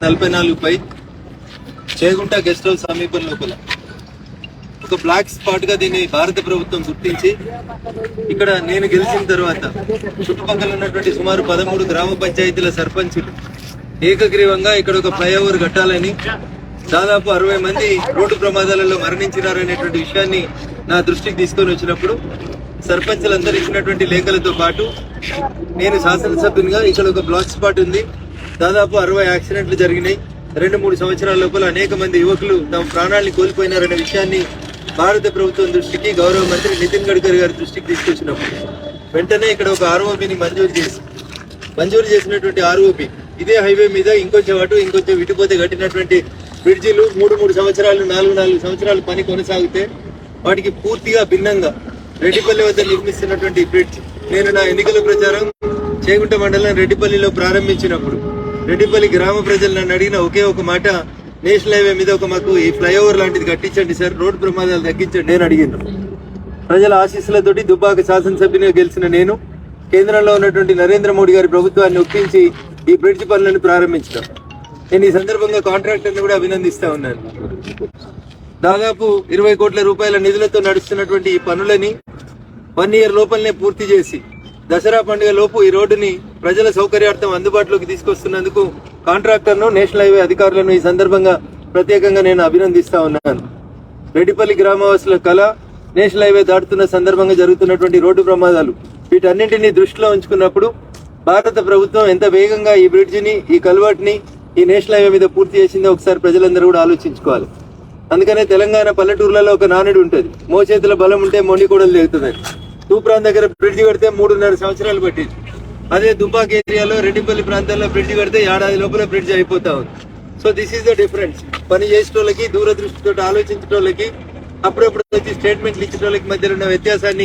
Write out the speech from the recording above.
నలభై నాలుగు పై Chegunta guest house సమీపం లోపల. ఒక బ్లాక్ స్పాట్గా దీన్ని భారత ప్రభుత్వం గుర్తించి ఇక్కడ నేను గెలిచిన తర్వాత చుట్టుపక్కల ఉన్నటువంటి సుమారు పదమూడు గ్రామ పంచాయతీల సర్పంచులు ఏకగ్రీవంగా ఇక్కడ ఒక ఫ్లైఓవర్ కట్టాలని దాదాపు అరవై మంది రోడ్డు ప్రమాదాలలో మరణించినారనేటువంటి విషయాన్ని నా దృష్టికి తీసుకొని వచ్చినప్పుడు సర్పంచులందరూ ఇచ్చినటువంటి లేఖలతో పాటు నేను శాసనసభ్యునిగా ఇక్కడ ఒక బ్లాక్ స్పాట్ ఉంది. దాదాపు అరవై యాక్సిడెంట్లు జరిగినాయి. రెండు మూడు సంవత్సరాల లోపల అనేక మంది యువకులు తమ ప్రాణాలను కోల్పోయినారనే విషయాన్ని భారత ప్రభుత్వం దృష్టికి గౌరవ మంత్రి నితిన్ గడ్కరీ గారి దృష్టికి తీసుకొచ్చినప్పుడు వెంటనే ఇక్కడ ఒక ఆర్ఓబిని మంజూరు చేసి మంజూరు చేసినటువంటి ఆర్ఓబి ఇదే హైవే మీద ఇంకొంచెం అటు ఇంకొంచెం విటిపోతే కట్టినటువంటి బ్రిడ్జిలు మూడు మూడు సంవత్సరాలు నాలుగు నాలుగు సంవత్సరాలు పని కొనసాగితే వాటికి పూర్తిగా భిన్నంగా రెడ్డిపల్లి వద్ద నిర్మిస్తున్నటువంటి బ్రిడ్జ్. నేను నా ఎన్నికల ప్రచారం చేగుంట మండలం రెడ్డిపల్లిలో ప్రారంభించినప్పుడు రెడ్డిపల్లి గ్రామ ప్రజలు నన్ను అడిగిన ఒకే ఒక మాట నేషనల్ హైవే మీద ఒక మాకు ఈ ఫ్లైఓవర్ లాంటిది కట్టించండి సార్ రోడ్డు ప్రమాదాలు తగ్గించండి నేను అడిగాను ప్రజల ఆశీస్సులతోటి దుబ్బాక శాసనసభ్యునిగా గెలిచిన నేను కేంద్రంలో ఉన్నటువంటి నరేంద్ర మోడీ గారి ప్రభుత్వాన్ని ఒప్పించి ఈ బ్రిడ్జ్ పనులను ప్రారంభించడం. నేను ఈ సందర్భంగా కాంట్రాక్టర్ని కూడా అభినందిస్తా ఉన్నాను. దాదాపు ఇరవై కోట్ల రూపాయల నిధులతో నడుస్తున్నటువంటి ఈ పనులని వన్ ఇయర్ లోపలనే పూర్తి చేసి దసరా పండుగ లోపు ఈ రోడ్డుని ప్రజల సౌకర్యార్థం అందుబాటులోకి తీసుకొస్తున్నందుకు కాంట్రాక్టర్ను నేషనల్ హైవే అధికారులను ఈ సందర్భంగా ప్రత్యేకంగా నేను అభినందిస్తా ఉన్నాను. రెడ్డిపల్లి గ్రామవాసుల కళ నేషనల్ హైవే దాటుతున్న సందర్భంగా జరుగుతున్నటువంటి రోడ్డు ప్రమాదాలు వీటన్నింటినీ దృష్టిలో ఉంచుకున్నప్పుడు భారత ప్రభుత్వం ఎంత వేగంగా ఈ బ్రిడ్జిని ఈ కల్వర్ట్ని ఈ నేషనల్ హైవే మీద పూర్తి చేసిందో ఒకసారి ప్రజలందరూ కూడా ఆలోచించుకోవాలి. అందుకనే తెలంగాణ పల్లెటూర్లలో ఒక నానుడు ఉంటుంది. మోచేతుల బలం ఉంటే మొండి కూడా లేగుతుందని తూప్రాన్ దగ్గర బ్రిడ్జ్ కడితే మూడున్నర సంవత్సరాలు పట్టింది. అదే దుబ్బాక్ ఏరియాలో రెడ్డిపల్లి ప్రాంతాల్లో బ్రిడ్జ్ కడితే ఏడాది లోపల బ్రిడ్జ్ అయిపోతా ఉంది. So this is the difference పని చేసేటోళ్ళకి దూరదృష్టితో ఆలోచించేటోళ్ళకి అప్పుడప్పుడు వచ్చి స్టేట్మెంట్లు ఇచ్చేటోళ్ళకి మధ్య ఉన్న వ్యత్యాసాన్ని